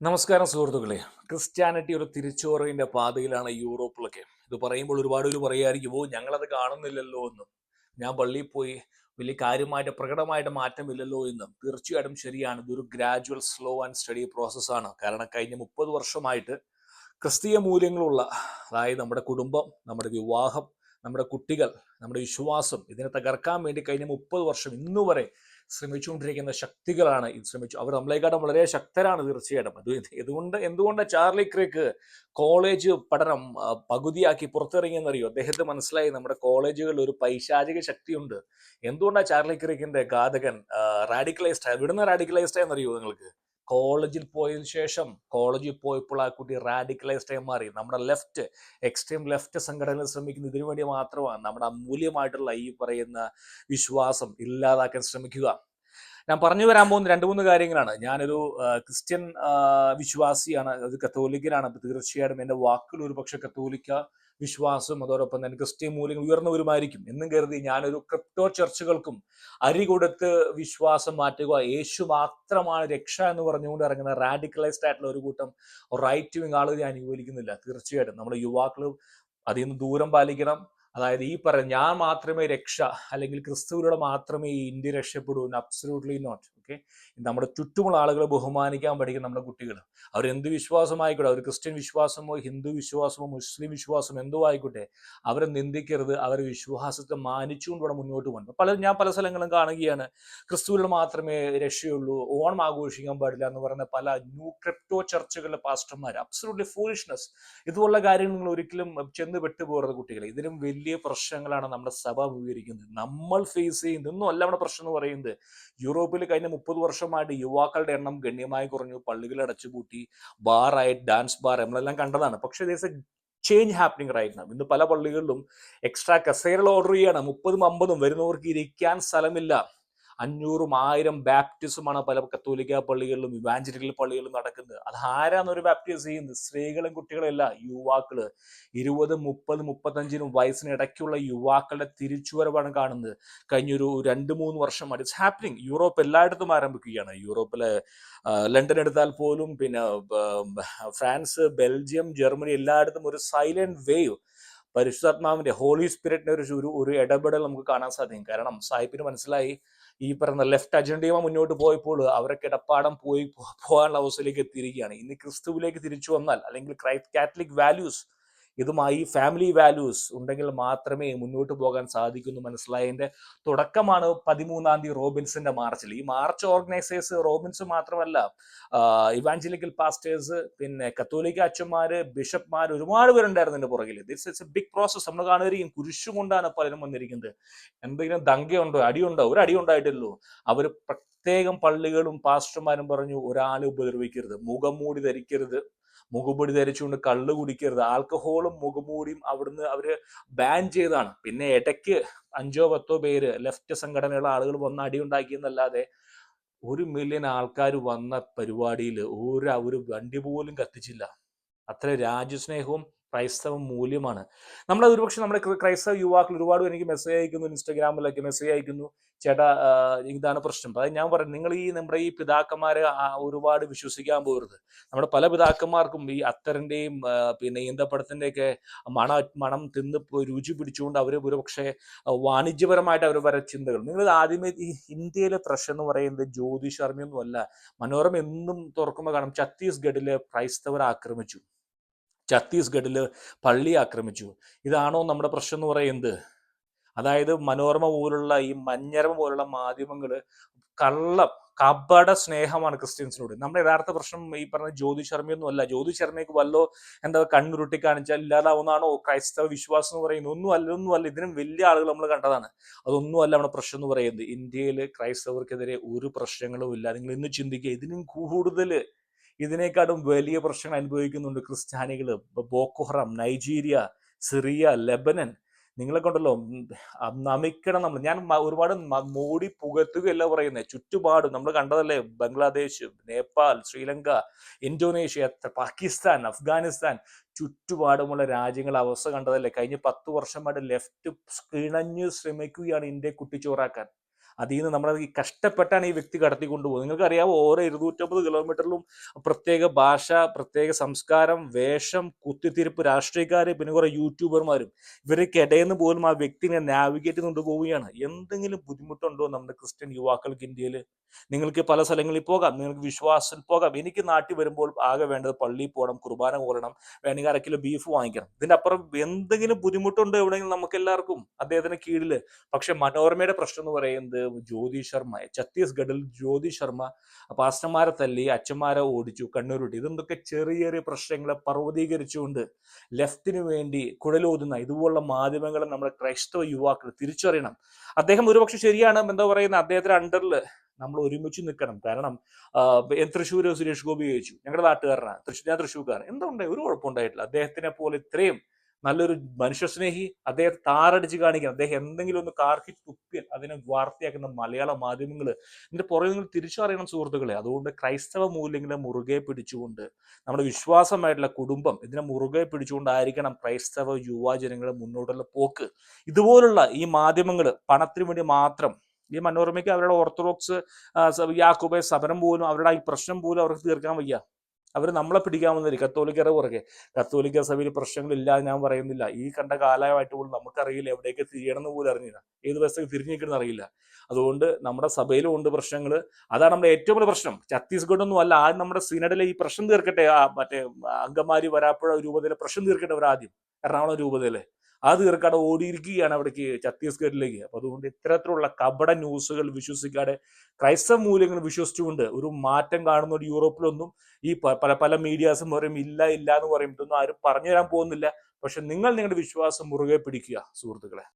നമസ്കാരം സുഹൃത്തുക്കളെ. ക്രിസ്ത്യാനിറ്റി ഒരു തിരിച്ചുവറവിന്റെ പാതയിലാണ് യൂറോപ്പിലൊക്കെ. ഇത് പറയുമ്പോൾ ഒരുപാട് പേര് പറയുമായിരിക്കും ഓ ഞങ്ങളത് കാണുന്നില്ലല്ലോ എന്നും. ഞാൻ പള്ളിയിൽ പോയി വലിയ കാര്യമായിട്ട് പ്രകടമായിട്ട് മാറ്റമില്ലല്ലോ എന്നും. തീർച്ചയായിട്ടും ശരിയാണ്. ഇതൊരു ഗ്രാജുവൽ സ്ലോ ആൻഡ് സ്റ്റഡി പ്രോസസ്സാണ് കാരണം കഴിഞ്ഞ മുപ്പത് വർഷമായിട്ട് ക്രിസ്തീയ മൂല്യങ്ങളുള്ള അതായത് നമ്മുടെ കുടുംബം നമ്മുടെ വിവാഹം നമ്മുടെ കുട്ടികൾ നമ്മുടെ വിശ്വാസം ഇതിനെ തകർക്കാൻ വേണ്ടി കഴിഞ്ഞ മുപ്പത് വർഷം ഇന്നു വരെ ശ്രമിച്ചുകൊണ്ടിരിക്കുന്ന ശക്തികളാണ് ഇത് ശ്രമിച്ചു. അവർ നമ്മളെക്കാട്ടും വളരെ ശക്തരാണ് തീർച്ചയായിട്ടും. അത് ഇത് ഇതുകൊണ്ട് എന്തുകൊണ്ട് ചാർലി ക്രേക്ക് കോളേജ് പഠനം പകുതിയാക്കി പുറത്തിറങ്ങിയെന്നറിയോ? അദ്ദേഹത്തെ മനസ്സിലായി നമ്മുടെ കോളേജുകളിൽ ഒരു പൈശാചിക ശക്തിയുണ്ട്. എന്തുകൊണ്ടാണ് ചാർലി ക്രേക്കിന്റെ ഘാതകൻ റാഡിക്കലൈസ്ഡ് ഇവിടുന്ന് റാഡിക്കലൈസ്ഡ് ആയെന്നറിയോ നിങ്ങൾക്ക്? കോളേജിൽ പോയതിനു ശേഷം കോളേജിൽ പോയപ്പോൾ ആ കുട്ടി റാഡിക്കലൈസ്ഡ് ആയി മാറി. നമ്മുടെ ലെഫ്റ്റ് എക്സ്ട്രീം ലെഫ്റ്റ് സംഘടനകൾ ശ്രമിക്കുന്ന ഇതിനു വേണ്ടി മാത്രമാണ്. നമ്മുടെ അമൂല്യമായിട്ടുള്ള ഈ പറയുന്ന വിശ്വാസം ഇല്ലാതാക്കാൻ ശ്രമിക്കുക. ഞാൻ പറഞ്ഞു വരാൻ പോകുന്ന രണ്ട് മൂന്ന് കാര്യങ്ങളാണ്. ഞാനൊരു ക്രിസ്ത്യൻ വിശ്വാസിയാണ് അത് കത്തോലിക്കനാണ് അപ്പം തീർച്ചയായിട്ടും എന്റെ വാക്കുകൾ ഒരു പക്ഷെ കത്തോലിക്ക വിശ്വാസം അതോടൊപ്പം തന്നെ ക്രിസ്ത്യൻ മൂല്യങ്ങൾ ഉയർന്നവരുമായിരിക്കും. എന്നും കരുതി ഞാനൊരു ക്രിപ്റ്റോ ചർച്ചുകൾക്കും അരി കൊടുത്ത് വിശ്വാസം മാറ്റുക യേശു മാത്രമാണ് രക്ഷ എന്ന് പറഞ്ഞുകൊണ്ട് ഇറങ്ങുന്ന റാഡിക്കലൈസ്ഡ് ആയിട്ടുള്ള ഒരു കൂട്ടം റൈറ്റ് വിങ് ആളുകൾ ഞാൻ അനുകൂലിക്കുന്നില്ല. തീർച്ചയായിട്ടും നമ്മുടെ യുവാക്കൾ അതിൽ നിന്ന് ദൂരം പാലിക്കണം. അതായത് ഈ പറയുന്ന ഞാൻ മാത്രമേ രക്ഷ അല്ലെങ്കിൽ ക്രിസ്തുവിലൂടെ മാത്രമേ ഈ ഇന്ത്യ രക്ഷപ്പെടൂ അബ്സല്യൂട്ട്ലി നോട്ട് ഓക്കെ? നമ്മുടെ ചുറ്റുമുള്ള ആളുകളെ ബഹുമാനിക്കാൻ പഠിക്കുന്ന നമ്മുടെ കുട്ടികൾ അവർ എന്ത് വിശ്വാസമായിക്കോട്ടെ അവർ ക്രിസ്ത്യൻ വിശ്വാസമോ ഹിന്ദു വിശ്വാസമോ മുസ്ലിം വിശ്വാസമോ എന്തോ ആയിക്കോട്ടെ അവരെ നിന്ദിക്കരുത് അവരെ വിശ്വാസത്തെ മാനിച്ചുകൊണ്ട് ഇവിടെ മുന്നോട്ട് പോകണം. പല ഞാൻ പല സ്ഥലങ്ങളും കാണുകയാണ്. ക്രിസ്തുവിൽ മാത്രമേ രക്ഷയുള്ളൂ ഓണം ആഘോഷിക്കാൻ പാടില്ല എന്ന് പറയുന്ന പല ന്യൂ ക്രിപ്റ്റോ ചർച്ചുകളിലെ പാസ്റ്റർമാർ അബ്സലൂട്ട്ലി ഫൂളിഷ്നെസ് ഇതുപോലുള്ള കാര്യങ്ങൾ നിങ്ങൾ ഒരിക്കലും ചെന്ന് പെട്ടുപോകരുത് കുട്ടികളെ. ഇതിനും വലിയ പ്രശ്നങ്ങളാണ് നമ്മുടെ സഭ അഭിമുഖീകരിക്കുന്നത്. നമ്മൾ ഫേസ് ചെയ്യുന്നത്. ഒന്നും അല്ല നമ്മുടെ പ്രശ്നം എന്ന് പറയുന്നത്. യൂറോപ്പിൽ കഴിഞ്ഞ മുപ്പത് വർഷമായിട്ട് യുവാക്കളുടെ എണ്ണം ഗണ്യമായി കുറഞ്ഞു. പള്ളികൾ അടച്ചുപൂട്ടി. ബാറായി ഡാൻസ് ബാർ നമ്മളെല്ലാം കണ്ടതാണ്. പക്ഷേ ദേശ ചേഞ്ച് ഹാപ്പനിങ് റൈറ്റ് നാം ഇന്ന് പല പള്ളികളിലും എക്സ്ട്രാ കസേരകൾ ഓർഡർ ചെയ്യാണ്. മുപ്പതും അമ്പതും വരുന്നവർക്ക് ഇരിക്കാൻ സ്ഥലമില്ല. അഞ്ഞൂറും ആയിരം ബാപ്റ്റിസമാണ് പല കത്തോലിക്ക പള്ളികളിലും ഇവാഞ്ചലിക്കൽ പള്ളികളിലും നടക്കുന്നത്. അത് ആരാണ് ഒരു ബാപ്റ്റിസ് ചെയ്യുന്നത്? സ്ത്രീകളും കുട്ടികളും അല്ല യുവാക്കൾ. ഇരുപത് മുപ്പത് മുപ്പത്തഞ്ചിനും വയസ്സിന് ഇടയ്ക്കുള്ള യുവാക്കളുടെ തിരിച്ചുവരവാണ് കാണുന്നത്. കഴിഞ്ഞൊരു രണ്ട് മൂന്ന് വർഷം ഇറ്റ്സ് ഹാപ്പനിങ് യൂറോപ്പ് എല്ലായിടത്തും ആരംഭിക്കുകയാണ്. യൂറോപ്പിലെ ലണ്ടൻ എടുത്താൽ പോലും പിന്നെ ഫ്രാൻസ് ബെൽജിയം ജർമ്മനി എല്ലായിടത്തും ഒരു സൈലന്റ് വേവ് പരിശുദ്ധാത്മാവിന്റെ ഹോളി സ്പിരിറ്റിന്റെ ഒരു ഒരു ഇടപെടൽ നമുക്ക് കാണാൻ സാധിക്കും. കാരണം സാഹിബിന് മനസ്സിലായി ഈ പറയുന്ന ലെഫ്റ്റ് അജണ്ടയുമായി മുന്നോട്ട് പോയപ്പോൾ അവരെ കിടപ്പാടം പോയി പോകാനുള്ള അവസ്ഥയിലേക്ക് എത്തിയിരിക്കുകയാണ്. ഇനി ക്രിസ്തുവിലേക്ക് തിരിച്ചു വന്നാൽ അല്ലെങ്കിൽ ക്രൈസ്റ്റ് കാത്തലിക് വാല്യൂസ് ഇതുമായി ഫാമിലി വാല്യൂസ് ഉണ്ടെങ്കിൽ മാത്രമേ മുന്നോട്ട് പോകാൻ സാധിക്കുന്നു മനസ്സിലായതിന്റെ തുടക്കമാണ് പതിമൂന്നാം തീയതി റോബിൻസിന്റെ മാർച്ചിൽ. ഈ മാർച്ച് ഓർഗനൈസേഴ്സ് റോബിൻസ് മാത്രമല്ല ഇവാഞ്ചലിക്കൽ പാസ്റ്റേഴ്സ് പിന്നെ കത്തോലിക്ക അച്ഛന്മാര് ബിഷപ്പ്മാർ ഒരുപാട് പേരുണ്ടായിരുന്നു എന്റെ പുറകിൽ. This it's a big process നമ്മൾ കാണുകയും കുരിശു കൊണ്ടാണ് പലരും വന്നിരിക്കുന്നത്. എന്തെങ്കിലും ദങ്കയുണ്ടോ അടിയുണ്ടോ? ഒരു അടി ഉണ്ടായിട്ടില്ലല്ലോ. അവർ പ്രത്യേകം പള്ളികളും പാസ്റ്റർമാരും പറഞ്ഞു ഒരാളെ ഉപദ്രവിക്കരുത്. മുഖം മൂടി ധരിക്കരുത്. മുഖംമൂടി ധരിച്ചുകൊണ്ട് കള്ള് കുടിക്കരുത്. ആൽക്കഹോളും മുഖംമൂടിയും അവിടുന്ന് അവർ ബാൻ ചെയ്തതാണ്. പിന്നെ ഇടയ്ക്ക് അഞ്ചോ പത്തോ പേര് ലെഫ്റ്റ് സംഘടനയുള്ള ആളുകൾ വന്ന് അടി ഉണ്ടാക്കിയെന്നല്ലാതെ ഒരു മില്യൺ ആൾക്കാർ വന്ന പരിപാടിയിൽ ഒരു ഒരു വണ്ടി പോലും കത്തിച്ചില്ല. അത്ര രാജ്യസ്നേഹവും ക്രൈസ്തവ മൂല്യമാണ്. നമ്മൾ ഒരുപക്ഷെ നമ്മുടെ ക്രൈസ്തവ യുവാക്കൾ ഒരുപാട് എനിക്ക് മെസ്സേജ് അയക്കുന്നു ഇൻസ്റ്റാഗ്രാമിലൊക്കെ മെസ്സേജ് അയക്കുന്നു. ചേട്ടാ ഇതാണ് പ്രശ്നം. അതായത് ഞാൻ പറയുന്നത് നിങ്ങൾ ഈ നമ്മുടെ ഈ പിതാക്കന്മാരെ ഒരുപാട് വിശ്വസിക്കാൻ പോകരുത് നമ്മുടെ പല പിതാക്കന്മാർക്കും ഈ അത്തരന്റെയും പിന്നെ ഈന്തപ്പഴത്തിന്റെ ഒക്കെ മണ മണം തിന്ന് രുചി പിടിച്ചുകൊണ്ട് അവർ ഒരുപക്ഷെ വാണിജ്യപരമായിട്ട് അവർ വരെ ചിന്തകൾ. നിങ്ങൾ ആദ്യമേ ഈ ഇന്ത്യയിലെ പ്രശ്നം എന്ന് പറയുന്നത് ജ്യോതിഷർമ്മയൊന്നും അല്ല മനോരമ എന്നും തുറക്കുമ്പോൾ കാണും ഛത്തീസ്ഗഡിലെ ക്രൈസ്തവർ ആക്രമിച്ചു. ഛത്തീസ്ഗഡിൽ പള്ളി ആക്രമിച്ചു. ഇതാണോ നമ്മുടെ പ്രശ്നം എന്ന് പറയുന്നത്? അതായത് മനോരമ പോലുള്ള ഈ മഞ്ഞരമ പോലുള്ള മാധ്യമങ്ങൾ കള്ളം കപട സ്നേഹമാണ് ക്രിസ്ത്യൻസിനോട്. നമ്മുടെ യഥാർത്ഥ പ്രശ്നം ഈ പറഞ്ഞ ജ്യോതി ശർമ്മയൊന്നും അല്ല. ജ്യോതി ശർമ്മയ്ക്ക് വല്ലോ എന്താ കണ്ണുരുട്ടി കാണിച്ചാൽ ഇല്ലാതാവുന്നതാണോ? ക്രൈസ്തവ വിശ്വാസം എന്ന് പറയുന്നത് ഒന്നും അല്ല ഒന്നും അല്ല. ഇതിനും വലിയ ആളുകൾ നമ്മൾ കണ്ടതാണ്. അതൊന്നും അല്ല നമ്മുടെ പ്രശ്നം എന്ന് പറയുന്നത്. ഇന്ത്യയിൽ ക്രൈസ്തവർക്കെതിരെ ഒരു പ്രശ്നങ്ങളും ഇല്ല. നിങ്ങൾ ഇന്ന് ചിന്തിക്കുക ഇതിനും കൂടുതൽ ഇതിനേക്കാളും വലിയ പ്രശ്നങ്ങൾ അനുഭവിക്കുന്നുണ്ട് ക്രിസ്ത്യാനികൾ ബോക്കോഹറം നൈജീരിയ സിറിയ ലെബനൻ. നിങ്ങളെ കൊണ്ടല്ലോ നമിക്കണം നമ്മൾ ഞാൻ ഒരുപാട് മോടി പുകത്തുകയല്ല പറയുന്നത് ചുറ്റുപാടും നമ്മൾ കണ്ടതല്ലേ? ബംഗ്ലാദേശ് നേപ്പാൾ ശ്രീലങ്ക ഇന്തോനേഷ്യ പാകിസ്ഥാൻ അഫ്ഗാനിസ്ഥാൻ. ചുറ്റുപാടുമുള്ള രാജ്യങ്ങൾ അവസ്ഥ കണ്ടതല്ലേ? കഴിഞ്ഞ പത്ത് വർഷമായിട്ട് ലെഫ്റ്റ് കിണഞ്ഞ് ശ്രമിക്കുകയാണ് ഇന്ത്യയെ കുട്ടിച്ചോറാക്കാൻ. അതിൽ നിന്ന് നമ്മളെ ഈ കഷ്ടപ്പെട്ടാണ് ഈ വ്യക്തി കടത്തിക്കൊണ്ടു നിങ്ങൾക്ക് അറിയാവോ ഓരോ ഇരുന്നൂറ്റമ്പത് കിലോമീറ്ററിലും പ്രത്യേക ഭാഷ പ്രത്യേക സംസ്കാരം വേഷം കുത്തിത്തിരിപ്പ് രാഷ്ട്രീയക്കാർ പിന്നെ കുറെ യൂട്യൂബർമാരും ഇവർക്കിടയിൽ നിന്ന് പോലും ആ വ്യക്തിനെ നാവിഗേറ്റ് കൊണ്ട് പോവുകയാണ്. എന്തെങ്കിലും ബുദ്ധിമുട്ടുണ്ടോ നമ്മുടെ ക്രിസ്ത്യൻ യുവാക്കൾക്ക് ഇന്ത്യയിൽ നിങ്ങൾക്ക് പല സ്ഥലങ്ങളിൽ പോകാം നിങ്ങൾക്ക് വിശ്വാസത്തിൽ പോകാം. എനിക്ക് നാട്ടിൽ വരുമ്പോൾ ആകെ വേണ്ടത് പള്ളിയിൽ പോകണം കുർബാന പോകണം വേണമെങ്കിൽ അര കിലോ ബീഫ് വാങ്ങിക്കണം. ഇതിന്റെ അപ്പുറം എന്തെങ്കിലും ബുദ്ധിമുട്ടുണ്ടോ എവിടെയെങ്കിലും? നമുക്ക് എല്ലാവർക്കും അദ്ദേഹത്തിന് കീഴിൽ പക്ഷെ മനോരമയുടെ പ്രശ്നം എന്ന് പറയുന്നത് ജ്യോതി ശർമ്മ ഛത്തീസ്ഗഡിൽ ജ്യോതി ശർമ്മ പാസ്റ്റർമാരെ തല്ലി അച്ഛന്മാരെ ഓടിച്ചു കണ്ണൂരുട്ടി. ഇതെന്തൊക്കെ ചെറിയ ചെറിയ പ്രശ്നങ്ങളെ പർവതീകരിച്ചുകൊണ്ട് ലെഫ്റ്റിന് വേണ്ടി കുഴലൂതുന്ന ഇതുപോലുള്ള മാധ്യമങ്ങളെ നമ്മുടെ ക്രൈസ്തവ യുവാക്കൾ തിരിച്ചറിയണം. അദ്ദേഹം ഒരുപക്ഷെ ശരിയാണ് എന്താ പറയുന്നത് അദ്ദേഹത്തിന്റെ അണ്ടറിൽ നമ്മൾ ഒരുമിച്ച് നിൽക്കണം. കാരണം തൃശ്ശൂർ സുരേഷ് ഗോപി ചോദിച്ചു ഞങ്ങളുടെ നാട്ടുകാരനാണ് തൃശ്ശൂർ ഞാൻ തൃശ്ശൂർക്കാരൻ. എന്തുണ്ടായി ഒരു കുഴപ്പമുണ്ടായിട്ടില്ല അദ്ദേഹത്തിനെ പോലെ ഇത്രയും നല്ലൊരു മനുഷ്യസ്നേഹി അദ്ദേഹത്തെ താറടിച്ച് കാണിക്കണം അദ്ദേഹം എന്തെങ്കിലും ഒന്ന് കാർക്കി തുപ്പിയാൽ അതിനെ വാർത്തയാക്കുന്ന മലയാള മാധ്യമങ്ങൾ ഇതിന്റെ പുറകെ നിങ്ങൾ തിരിച്ചറിയണം സുഹൃത്തുക്കളെ. അതുകൊണ്ട് ക്രൈസ്തവ മൂല്യങ്ങളെ മുറുകെ പിടിച്ചുകൊണ്ട് നമ്മുടെ വിശ്വാസമായിട്ടുള്ള കുടുംബം ഇതിനെ മുറുകെ പിടിച്ചുകൊണ്ടായിരിക്കണം ക്രൈസ്തവ യുവജനങ്ങളെ മുന്നോട്ടുള്ള പോക്ക്. ഇതുപോലുള്ള ഈ മാധ്യമങ്ങൾ പണത്തിന് വേണ്ടി മാത്രം ഈ മനോരമയ്ക്ക് അവരുടെ ഓർത്തഡോക്സ് യാക്കോബെ സമരം പോലും അവരുടെ ഈ പ്രശ്നം പോലും അവർക്ക് തീർക്കാൻ വയ്യ. അവർ നമ്മളെ പിടിക്കാൻ വന്നില്ല കത്തോലിക്കറെ പുറകെ. കത്തോലിക്ക സഭയിൽ പ്രശ്നങ്ങളില്ല ഞാൻ പറയുന്നില്ല. ഈ കണ്ട കാലമായിട്ട് പോലും നമുക്കറിയില്ല എവിടേക്ക് തിരിയണമെന്ന് പോലും അറിഞ്ഞില്ല. ഏത് വശത്തേക്ക് തിരിഞ്ഞിരിക്കണം അറിയില്ല. അതുകൊണ്ട് നമ്മുടെ സഭയിലും ഉണ്ട് പ്രശ്നങ്ങൾ അതാണ് നമ്മുടെ ഏറ്റവും വലിയ പ്രശ്നം. ഛത്തീസ്ഗഡ് ഒന്നും അല്ല ആദ്യം നമ്മുടെ സിനഡിലെ ഈ പ്രശ്നം തീർക്കട്ടെ. ആ മറ്റേ അങ്കമാരി വരാപ്പുഴ രൂപതയിലെ പ്രശ്നം തീർക്കട്ടെ അവർ ആദ്യം എറണാകുളം രൂപതയിലെ. അത് തീർക്കാതെ ഓടിയിരിക്കുകയാണ് അവിടേക്ക് ഛത്തീസ്ഗഡിലേക്ക്. അപ്പൊ അതുകൊണ്ട് ഇത്തരത്തിലുള്ള കപട ന്യൂസുകൾ വിശ്വസിക്കാതെ ക്രൈസ്തവ മൂല്യങ്ങൾ വിശ്വസിച്ചുകൊണ്ട് ഒരു മാറ്റം കാണുന്ന ഒരു യൂറോപ്പിലൊന്നും ഈ പല പല മീഡിയാസും പറയും ഇല്ല ഇല്ല എന്ന് പറയും. ഇതൊന്നും ആരും പറഞ്ഞു തരാൻ പോകുന്നില്ല. പക്ഷെ നിങ്ങൾ നിങ്ങളുടെ വിശ്വാസം മുറുകെ പിടിക്കുക സുഹൃത്തുക്കളെ.